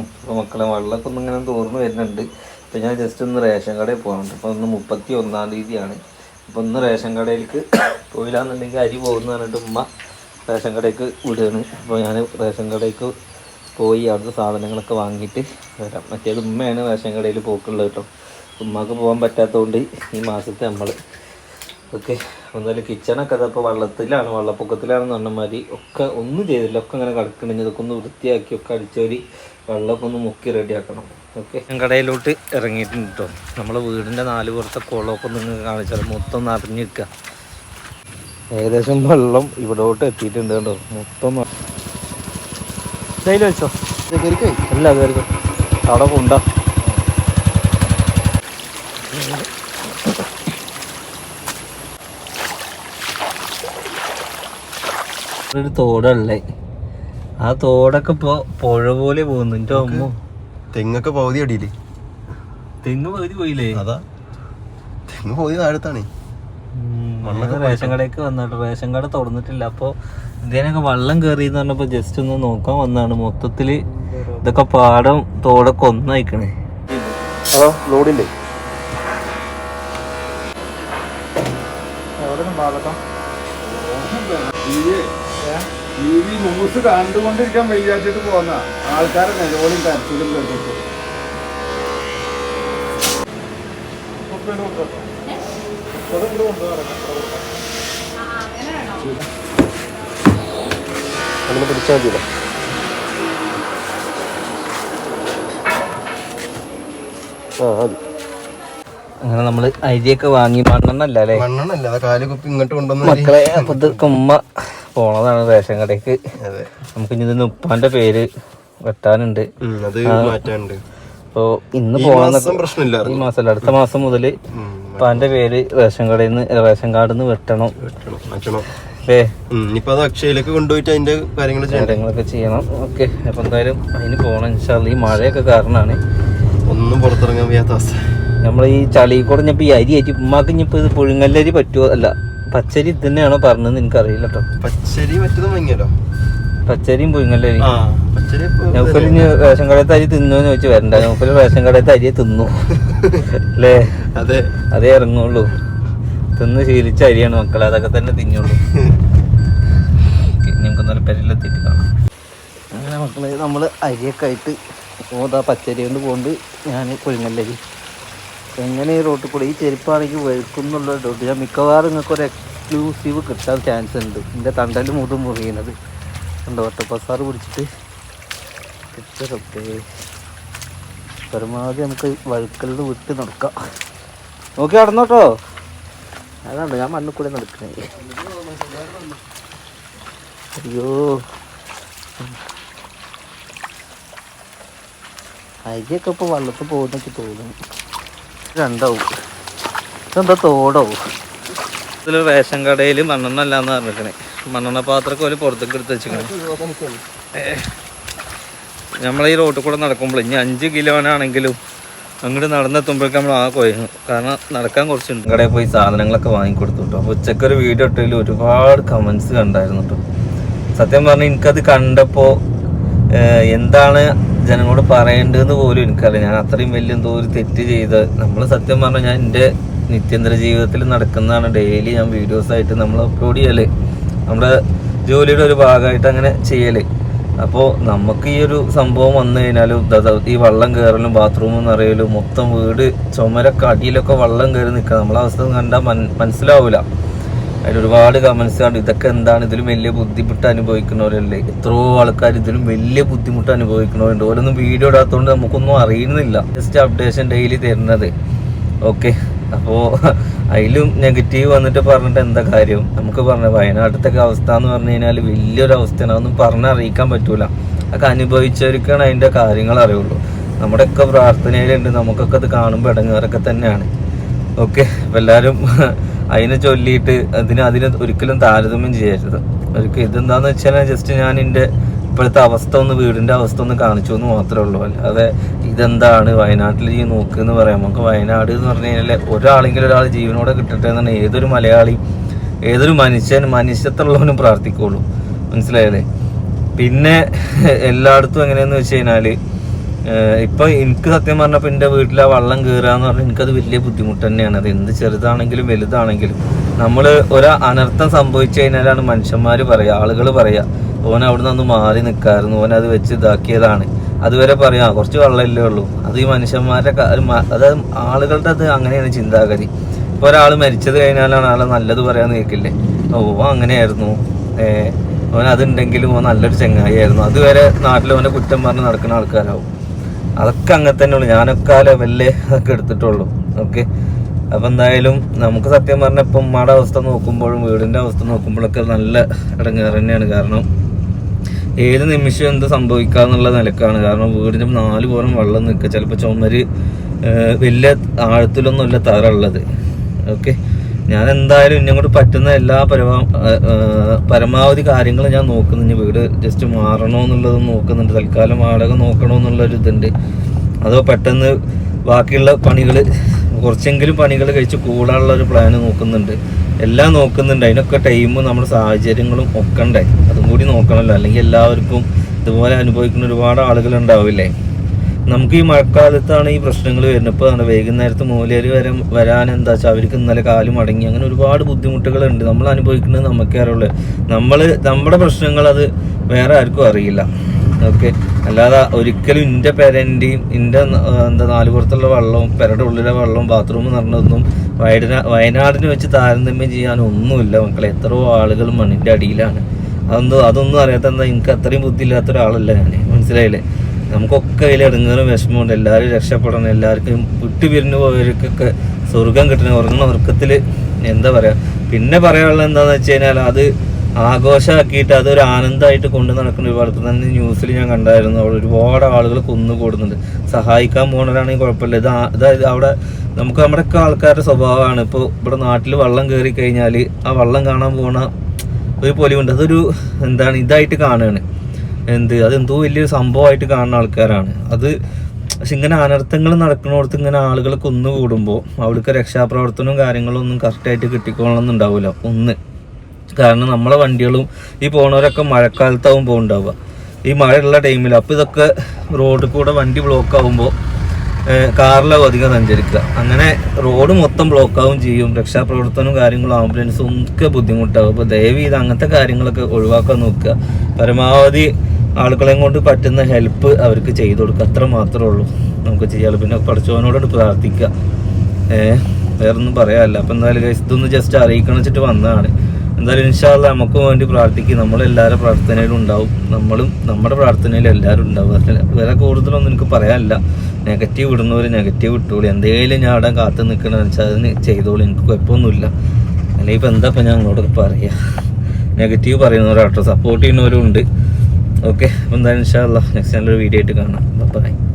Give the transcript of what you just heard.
അപ്പോൾ മക്കളെ വെള്ളമൊക്കെ ഒന്ന് ഇങ്ങനെ തോർന്ന് വരുന്നുണ്ട്. ഇപ്പം ഞാൻ ജസ്റ്റ് ഒന്ന് റേഷൻ കടയിൽ പോകാനുണ്ട് അപ്പോൾ ഒന്ന് മുപ്പത്തി ഒന്നാം തീയതിയാണ്. അപ്പോൾ ഒന്ന് റേഷൻ കടയിലേക്ക് പോയില്ലാന്നുണ്ടെങ്കിൽ അരി പോകുന്നു പറഞ്ഞിട്ട് ഉമ്മ റേഷൻ കടയ്ക്ക് വിടുകയാണ്. അപ്പോൾ ഞാൻ റേഷൻ കടയ്ക്ക് പോയി അവിടുത്തെ സാധനങ്ങളൊക്കെ വാങ്ങിയിട്ട് വരാം. മറ്റേത് ഉമ്മയാണ് റേഷൻ കടയിൽ പോക്കുള്ളത് കേട്ടോ. ഉമ്മക്ക് പോകാൻ പറ്റാത്തതുകൊണ്ട് ഈ മാസത്തെ നമ്മൾ ഓക്കെ എന്തായാലും കിച്ചണൊക്കെ അതപ്പോൾ വെള്ളത്തിലാണ്. വെള്ളപ്പൊക്കത്തിലാണെന്ന് പറഞ്ഞമാതിരി ഒക്കെ ഒന്നും ചെയ്തില്ല. ഒക്കെ അങ്ങനെ കിടക്കണെങ്കിൽ ഇതൊക്കെ ഒന്ന് വൃത്തിയാക്കി ഒക്കെ അടിച്ചൊരു വെള്ളമൊക്കെ ഒന്ന് മുക്കി റെഡിയാക്കണം ഓക്കെ ഞാൻ കടയിലോട്ട് ഇറങ്ങിയിട്ടുണ്ട് കേട്ടോ നമ്മളെ വീടിന്റെ നാല് പുറത്തെ കുളമൊക്കെ ഒന്ന് കാണിച്ചാൽ മൊത്തം നിറഞ്ഞു നിൽക്കുക ഏകദേശം വെള്ളം ഇവിടോട്ട് എത്തിയിട്ടുണ്ട് കേട്ടോ മൊത്തം ഡെയിലി വെച്ചോ? അല്ല അത് വരുന്നു അവിടെ കൊണ്ടാ. ഒരു തോടല്ലേ? ആ തോടൊക്കെ ഇപ്പൊ പുഴ പോലെ പോകുന്നു. എന്റെ അമ്മ. തെങ്ങൊക്കെ പകുതി അടിയില്ലേ? തെങ്ങ് പകുതി പോയില്ലേ? അതാ. തെങ്ങ് പകുതി താഴത്താണ്. റേഷൻ കടയ്ക്ക് വന്നിട്ട് റേഷൻ കട തുറന്നിട്ടില്ല. അപ്പോൾ ഇതിനൊക്കെ വെള്ളം കയറി എന്ന് പറഞ്ഞപ്പോൾ ജസ്റ്റ് ഒന്ന് നോക്കാൻ വന്നാണ് മൊത്തത്തിൽ ഇതൊക്കെ പാടം തോടൊക്കെ ഒന്നയക്കണേ. ഹലോ ലോഡില്ലേ ഈ ന്യൂസ് കണ്ടുകൊണ്ടിരിക്കാൻ വയ്യാച്ചിട്ട് പോന്ന. ആൾക്കാരെ നിലവിലും കരച്ചിലും കേട്ടിട്ട്. അങ്ങനെ പിടിച്ചാൽ മതിയല്ലോ. ആ മതി. അങ്ങനെ നമ്മൾ അരിയൊക്കെ വാങ്ങി മണ്ണെണ്ണല്ല അല്ലേ? മണ്ണെണ്ണല്ല അതാ കുപ്പി ഇങ്ങോട്ട് കൊണ്ടുവന്ന് മക്കളെ അപ്പൊ ഇത് ഉമ്മ പോണതാണ് റേഷൻ കടയ്ക്ക്. നമുക്ക് ഇനി ഇതിന് ഉപ്പാന്റെ പേര് വെട്ടാനുണ്ട്. അപ്പോ അത് മാറ്റാനുണ്ട്. അപ്പൊ ഇന്ന് ഈ മാസം പ്രശ്നമില്ല ഈ മാസമല്ല അടുത്ത മാസം മുതൽ ഉം, ഉപ്പാന്റെ പേര് റേഷൻ കടയിൽ നിന്ന് റേഷൻ കാർഡിൽ നിന്ന് വെട്ടണം അല്ലേ ഇനിയിപ്പോ അത് അക്ഷയയിലേക്ക് കൊണ്ടുപോയിട്ട് അതിന്റെ കാര്യങ്ങൾ കാര്യങ്ങളൊക്കെ ചെയ്യണം. ഓക്കെ അപ്പൊ എന്തായാലും അതിന് പോകണം ഇൻഷാല്ല. ഈ മഴയൊക്കെ കാരണമാണ് ഒന്നും പുറത്തിറങ്ങാൻ വയ്യാത്ത അവസ്ഥ. നമ്മൾ ഈ ചളി കുറഞ്ഞപ്പോ ഈ അരി അരി ഉമ്മാക്ക് ഇനിയിപ്പോ ഇത് പുഴുങ്ങല്ലരി പറ്റുമോ അല്ല പച്ചരി ഇത് തന്നെയാണോ പറഞ്ഞതെന്ന് എനിക്കറിയില്ല കേട്ടോ പച്ചരി മറ്റതും വാങ്ങിയല്ലോ പച്ചരിയും പുഴുങ്ങല്ലേ ഇനി റേഷൻ കടയിൽ തരി തിന്നു ചോദിച്ചു വരണ്ട. നൗഫൽ റേഷൻ കടയിൽ തരിയെ തിന്നു. അല്ലേ? അതെ. അതേ ഇറങ്ങുള്ളൂ. തിന്ന് ശീലിച്ച അരിയാണ് മക്കളെ. അതൊക്കെ തന്നെ തിന്നുള്ളൂ. നിങ്ങൾക്ക് നമുക്ക് നല്ല പെരലെത്തിയിട്ട് കാണാം. അങ്ങനെ മക്കളെ നമ്മൾ അരിയൊക്കെ ആയിട്ട് ഓതാ പച്ചരി കൊണ്ട് പോകുന്നുണ്ട്. ഞാൻ പുഴുങ്ങല്ലരി എങ്ങനെ ഈ റോട്ടിൽ കൂടെ? ഈ ചെരുപ്പാണെങ്കിൽ വെളുക്കുന്നുള്ള ഡൗട്ട് ഞാൻ മിക്കവാറും നിങ്ങൾക്ക് ഒരു എക്സ്ക്ലൂസീവ് കിട്ടാൻ ചാൻസ് ഉണ്ട്. എന്റെ തണ്ടൽ മുതും മുറിയുന്നത് ഉണ്ടോ ഒറ്റപ്പസാറ് പിടിച്ചിട്ട്. കിട്ടൊക്കെ പരമാവധി നമുക്ക് വഴുക്കലത് വിട്ട് നടക്കാം. നോക്കി നടന്നോട്ടോ അതാണ് ഞാൻ മണ്ണിൽ കൂടെ നടക്കണേ. അയ്യോ. അരിയൊക്കെ ഇപ്പോൾ വള്ളത്ത് പോകുന്നൊക്കെ തോന്നുന്നു. രണ്ടാവും. ഇതെന്താ തോടാവും ഇതിൽ റേഷൻ കടയിൽ മണ്ണെണ്ണ അല്ലാന്ന് പറഞ്ഞിരിക്കണേ. മണ്ണെണ്ണ പാത്രമൊക്കെ ഒരു പുറത്തേക്ക് എടുത്ത് വെച്ചിരിക്കണേ. ഈ റോട്ടിൽ കൂടെ നടക്കുമ്പോൾ ഇനി അഞ്ച് കിലോനാണെങ്കിലും അങ്ങോട്ട് നടന്നെത്തുമ്പോഴേക്കും നമ്മൾ ആ കൊയ്യും കാരണം നടക്കാൻ കുറച്ചുണ്ട്. കടയിൽ പോയി സാധനങ്ങളൊക്കെ വാങ്ങിക്കൊടുത്തു കേട്ടോ അപ്പോൾ ഉച്ചക്കൊരു വീഡിയോ ഇട്ടതിൽ ഒരുപാട് കമൻസ് കണ്ടായിരുന്നു കേട്ടോ സത്യം പറഞ്ഞാൽ എനിക്കത് കണ്ടപ്പോൾ എന്താണ് ജനങ്ങളോട് പറയേണ്ടതെന്ന് പോലും എനിക്കറിയാം ഞാൻ അത്രയും വലിയ എന്തോ ഒരു തെറ്റ് ചെയ്ത് നമ്മൾ സത്യം പറഞ്ഞാൽ ഞാൻ എന്റെ നിത്യന്തര ജീവിതത്തിൽ നടക്കുന്നതാണ്. ഡെയിലി ഞാൻ വീഡിയോസ് ആയിട്ട് നമ്മൾ അപ്ലോഡ് ചെയ്യൽ. നമ്മുടെ ജോലിയുടെ ഒരു ഭാഗമായിട്ട് അങ്ങനെ ചെയ്യൽ. അപ്പോൾ നമുക്ക് ഈ ഒരു സംഭവം വന്നു കഴിഞ്ഞാലും ഈ വള്ളം കയറലും ബാത്റൂം നിറയലും മൊത്തം വീട് ചുമരൊക്കെ അടിയിലൊക്കെ വള്ളം കയറി നിൽക്കുക. നമ്മളെ അവസ്ഥ കണ്ടാൽ മൻ മനസ്സിലാവില്ല അതിൽ ഒരുപാട് കമൻസ് കണ്ടു. ഇതൊക്കെ എന്താണ്? ഇതിലും വലിയ ബുദ്ധിമുട്ട് അനുഭവിക്കുന്നവരല്ലേ എത്രയോ ആൾക്കാർ ഇതിലും വലിയ ബുദ്ധിമുട്ട് അനുഭവിക്കുന്നവരുണ്ട്. ഓരോന്നും വീഡിയോ ഇടാത്തതുകൊണ്ട് നമുക്കൊന്നും അറിയുന്നില്ല. ജസ്റ്റ് അപ്ഡേഷൻ ഡെയിലി തരുന്നത്. ഓക്കെ അപ്പോൾ അതിലും നെഗറ്റീവ് വന്നിട്ട് പറഞ്ഞിട്ട് എന്താ കാര്യം? നമുക്ക് പറഞ്ഞ വയനാട്ടിലത്തെ അവസ്ഥ എന്ന് പറഞ്ഞു കഴിഞ്ഞാൽ വലിയൊരു അവസ്ഥയാണ്. അതൊന്നും പറഞ്ഞറിയിക്കാൻ പറ്റൂല. അതൊക്കെ അനുഭവിച്ചവർക്കാണ് അതിന്റെ കാര്യങ്ങൾ അറിയുള്ളൂ. നമ്മുടെയൊക്കെ പ്രാർത്ഥനയിലുണ്ട്. നമുക്കൊക്കെ അത് കാണുമ്പോൾ ഇടങ്ങേറൊക്കെ തന്നെയാണ്. ഓക്കെ എല്ലാവരും അതിനെ ചൊല്ലിയിട്ട് അതിന് അതിന് ഒരിക്കലും താരതമ്യം ചെയ്യരുത്. ഒരിക്കലും ഇതെന്താന്ന് വെച്ചാൽ ജസ്റ്റ് ഞാൻ എന്റെ ഇപ്പോഴത്തെ അവസ്ഥ ഒന്ന് വീടിന്റെ അവസ്ഥ ഒന്ന് കാണിച്ചു എന്ന് മാത്രമേ ഉള്ളൂ. അല്ലാതെ ഇതെന്താണ്? വയനാട്ടിൽ ഈ നോക്ക് എന്ന് പറയാം. നമുക്ക് വയനാട് എന്ന് പറഞ്ഞു കഴിഞ്ഞാൽ ഒരാളെങ്കിലും ഒരാൾ ജീവനോടെ കിട്ടട്ടെ എന്നാണ് ഏതൊരു മലയാളി ഏതൊരു മനുഷ്യൻ മനുഷ്യത്തുള്ളവനും പ്രാർത്ഥിക്കുള്ളൂ. മനസ്സിലായല്ലേ? പിന്നെ എല്ലായിടത്തും എങ്ങനെയാന്ന് വെച്ച് കഴിഞ്ഞാൽ ഇപ്പൊ എനിക്ക് സത്യം പറഞ്ഞപ്പോൾ എന്റെ വീട്ടിലെ വെള്ളം കയറുക പറഞ്ഞാൽ എനിക്കത് വലിയ ബുദ്ധിമുട്ട് തന്നെയാണ്. അത് എന്ത് ചെറുതാണെങ്കിലും വലുതാണെങ്കിലും. നമ്മൾ ഒരു അനർത്ഥം സംഭവിച്ചു കഴിഞ്ഞാലാണ് മനുഷ്യന്മാർ പറയുക ആളുകൾ പറയുക ഓൻ അവിടെ നിന്ന് മാറി നിൽക്കായിരുന്നു ഓൻ അത് വെച്ച് ഇതാക്കിയതാണ്. അതുവരെ പറയാം കുറച്ച് വെള്ളമല്ലേ ഉള്ളൂ. അത് ഈ മനുഷ്യന്മാരുടെ അതായത് ആളുകളുടെ അത് അങ്ങനെയാണ് ചിന്താഗതി. ഇപ്പോൾ ഒരാൾ മരിച്ചത് കഴിഞ്ഞാലാണ് ആളെ നല്ലത് പറയാന്ന് കേൾക്കില്ലേ ഓ അങ്ങനെയായിരുന്നു. ഓൻ അതുണ്ടെങ്കിലും ഓൻ നല്ലൊരു ചങ്ങായിയായിരുന്നു. അതുവരെ നാട്ടിൽ ഓനെ കുറ്റം പറഞ്ഞ് നടക്കുന്ന ആൾക്കാരാവും. അതൊക്കെ അങ്ങനെ തന്നെ ഉള്ളു. ഞാനൊക്കെ ആ ലെവലിലേ അതൊക്കെ എടുത്തിട്ടുള്ളൂ. ഓക്കെ അപ്പം എന്തായാലും നമുക്ക് സത്യം പറഞ്ഞ ഇപ്പം ഉമ്മയുടെ അവസ്ഥ നോക്കുമ്പോഴും വീടിന്റെ അവസ്ഥ നോക്കുമ്പോഴൊക്കെ നല്ല ഇടങ്ങേറ് തന്നെയാണ്. കാരണം ഏത് നിമിഷം എന്ത് സംഭവിക്കാന്നുള്ള നിലക്കാണ്. കാരണം വീടിന്റെ നാല് പോലും വെള്ളം നിൽക്കുക. ചിലപ്പോൾ ചുമര് വലിയ ആഴത്തിലൊന്നുമല്ല തറ ഉള്ളത്. ഓക്കെ ഞാൻ എന്തായാലും കൊണ്ട് പറ്റുന്ന എല്ലാ പരമാ പരമാവധി കാര്യങ്ങളും ഞാൻ നോക്കുന്നുണ്ട് വീട് ജസ്റ്റ് മാറണോ നോക്കുന്നുണ്ട്. തൽക്കാലം വാടക നോക്കണോ എന്നുള്ളൊരു ഇതുണ്ട് അതോ പെട്ടെന്ന് ബാക്കിയുള്ള പണികൾ കുറച്ചെങ്കിലും പണികൾ കഴിച്ച് കൂടാനുള്ള ഒരു പ്ലാന് നോക്കുന്നുണ്ട്. എല്ലാം നോക്കുന്നുണ്ട്. അതിനൊക്കെ ടൈമും നമ്മുടെ സാഹചര്യങ്ങളും ഒക്കെ ഉണ്ടായി അതും കൂടി നോക്കണമല്ലോ അല്ലെങ്കിൽ എല്ലാവർക്കും ഇതുപോലെ അനുഭവിക്കുന്ന ഒരുപാട് ആളുകൾ ഉണ്ടാവില്ലേ നമുക്ക് ഈ മഴക്കാലത്താണ് ഈ പ്രശ്നങ്ങൾ വരുന്നത്. ഇപ്പോൾ വൈകുന്നേരത്ത് മൂലേര് വരെ വരാൻ എന്താ വെച്ചാൽ അവർക്ക് ഇന്നലെ കാൽ മടങ്ങി. അങ്ങനെ ഒരുപാട് ബുദ്ധിമുട്ടുകളുണ്ട്. നമ്മൾ അനുഭവിക്കുന്നത് നമുക്കേ അറിയുള്ളൂ. നമ്മൾ നമ്മുടെ പ്രശ്നങ്ങൾ അത് വേറെ ആർക്കും അറിയില്ല. ഓക്കെ. അല്ലാതെ ഒരിക്കലും എന്റെ പെരന്റെയും എന്റെ എന്താ നാല് പുറത്തുള്ള വെള്ളവും പെരയുടെ ഉള്ളിലെ വെള്ളവും ബാത്റൂം നിറഞ്ഞതൊന്നും വയനാ വയനാടിനെ വെച്ച് താരതമ്യം ചെയ്യാനൊന്നുമില്ല മക്കളെ. എത്രയോ ആളുകൾ മണ്ണിന്റെ അടിയിലാണ്. അതൊന്നും അതൊന്നും അറിയാത്ത എന്താ എനിക്ക് അത്രയും ബുദ്ധിയില്ലാത്ത ഒരാളല്ല ഞാൻ മനസ്സിലായില്ലേ? നമുക്കൊക്കെ അതിൽ ഇടങ്ങേറും വിഷമമുണ്ട്. എല്ലാവരും രക്ഷപ്പെടണം. എല്ലാവർക്കും വിട്ടു പിരിഞ്ഞു പോയവർക്കൊക്കെ സ്വർഗം കിട്ടണം. ഉറങ്ങുന്ന ഉറക്കത്തിൽ എന്താ പറയുക പിന്നെ പറയാനുള്ളത് എന്താണെന്ന് വെച്ച് കഴിഞ്ഞാൽ അത് ആഘോഷമാക്കിയിട്ട് അതൊരു ആനന്ദമായിട്ട് കൊണ്ടു നടക്കുന്ന ഒരുപാട് തന്നെ ന്യൂസിൽ ഞാൻ കണ്ടായിരുന്നു. അവിടെ ഒരുപാട് ആളുകൾ കൊന്നു കൂടുന്നുണ്ട്. സഹായിക്കാൻ പോകുന്നവരാണെങ്കിൽ കുഴപ്പമില്ല. ഇത് അതായത് അവിടെ നമുക്ക് നമ്മുടെയൊക്കെ ആൾക്കാരുടെ സ്വഭാവമാണ്. ഇപ്പോൾ ഇവിടെ നാട്ടിൽ വെള്ളം കയറി കഴിഞ്ഞാൽ ആ വെള്ളം കാണാൻ പോണ ഒരു പൊലിവുണ്ട്. അതൊരു എന്താണ് ഇതായിട്ട് കാണുകയാണ്. എന്ത്? അതെന്തോ വലിയൊരു സംഭവമായിട്ട് കാണുന്ന ആൾക്കാരാണ്. അത് പക്ഷെ ഇങ്ങനെ അനർത്ഥങ്ങൾ നടക്കുന്നിടത്ത് ഇങ്ങനെ ആളുകൾ കൊന്നുകൂടുമ്പോൾ അവിടേക്ക് രക്ഷാപ്രവർത്തനവും കാര്യങ്ങളും ഒന്നും കറക്റ്റായിട്ട് കിട്ടിക്കോളണമെന്നുണ്ടാവില്ല ഒന്ന്. കാരണം നമ്മളെ വണ്ടികളും ഈ പോണവരൊക്കെ മഴക്കാലത്താവും പോകുന്നുണ്ടാവുക ഈ മഴയുള്ള ടൈമിൽ അപ്പോൾ ഇതൊക്കെ റോഡിൽ കൂടെ വണ്ടി ബ്ലോക്ക് ആകുമ്പോൾ കാറിലാവും അധികം സഞ്ചരിക്കുക. അങ്ങനെ റോഡ് മൊത്തം ബ്ലോക്ക് ആവും ചെയ്യും. രക്ഷാപ്രവർത്തനവും കാര്യങ്ങളും ആംബുലൻസും ഒക്കെ ബുദ്ധിമുട്ടാവും. അപ്പോൾ ദയവ് ചെയ്ത് അങ്ങനത്തെ കാര്യങ്ങളൊക്കെ ഒഴിവാക്കാൻ നോക്കുക. പരമാവധി ആളുകളെയും കൊണ്ട് പറ്റുന്ന ഹെൽപ്പ് അവർക്ക് ചെയ്തു കൊടുക്കുക. അത്ര മാത്രമേ ഉള്ളൂ നമുക്ക് ചെയ്യാമല്ലോ പിന്നെ പഠിച്ചവനോട് പ്രാർത്ഥിക്കുക. ഏഹ് വേറൊന്നും പറയാമല്ല അപ്പം എന്തായാലും guys ഇതൊന്ന് ജസ്റ്റ് അറിയിക്കണം വെച്ചിട്ട് വന്നതാണ്. എന്തായാലും ഇൻഷാല്ല നമുക്ക് വേണ്ടി പ്രാർത്ഥിക്കും. നമ്മളെല്ലാവരും പ്രാർത്ഥനയിലും ഉണ്ടാവും. നമ്മളും നമ്മുടെ പ്രാർത്ഥനയിൽ എല്ലാവരും ഉണ്ടാവും. വേറെ വേറെ കൂടുതലൊന്നും എനിക്ക് പറയാനില്ല. നെഗറ്റീവ് ഇടുന്നവർ നെഗറ്റീവ് ഇട്ടോളി എന്തെങ്കിലും ഞാൻ അവിടെ കാത്തു നിൽക്കണമെന്ന് വെച്ചാൽ അതിന് ചെയ്തോളൂ. എനിക്ക് കുഴപ്പമൊന്നുമില്ല. അല്ലെങ്കിൽ ഇപ്പം എന്താ ഇപ്പം ഞാൻ അങ്ങോട്ടൊക്കെ പറയുക നെഗറ്റീവ് പറയുന്നവരാട്ടോ. സപ്പോർട്ട് ചെയ്യുന്നവരും ഉണ്ട്. ഓക്കെ എന്തായാലും ഇൻഷാല്ല നെക്സ്റ്റ് നല്ലൊരു വീഡിയോ ആയിട്ട് കാണാം. ബൈ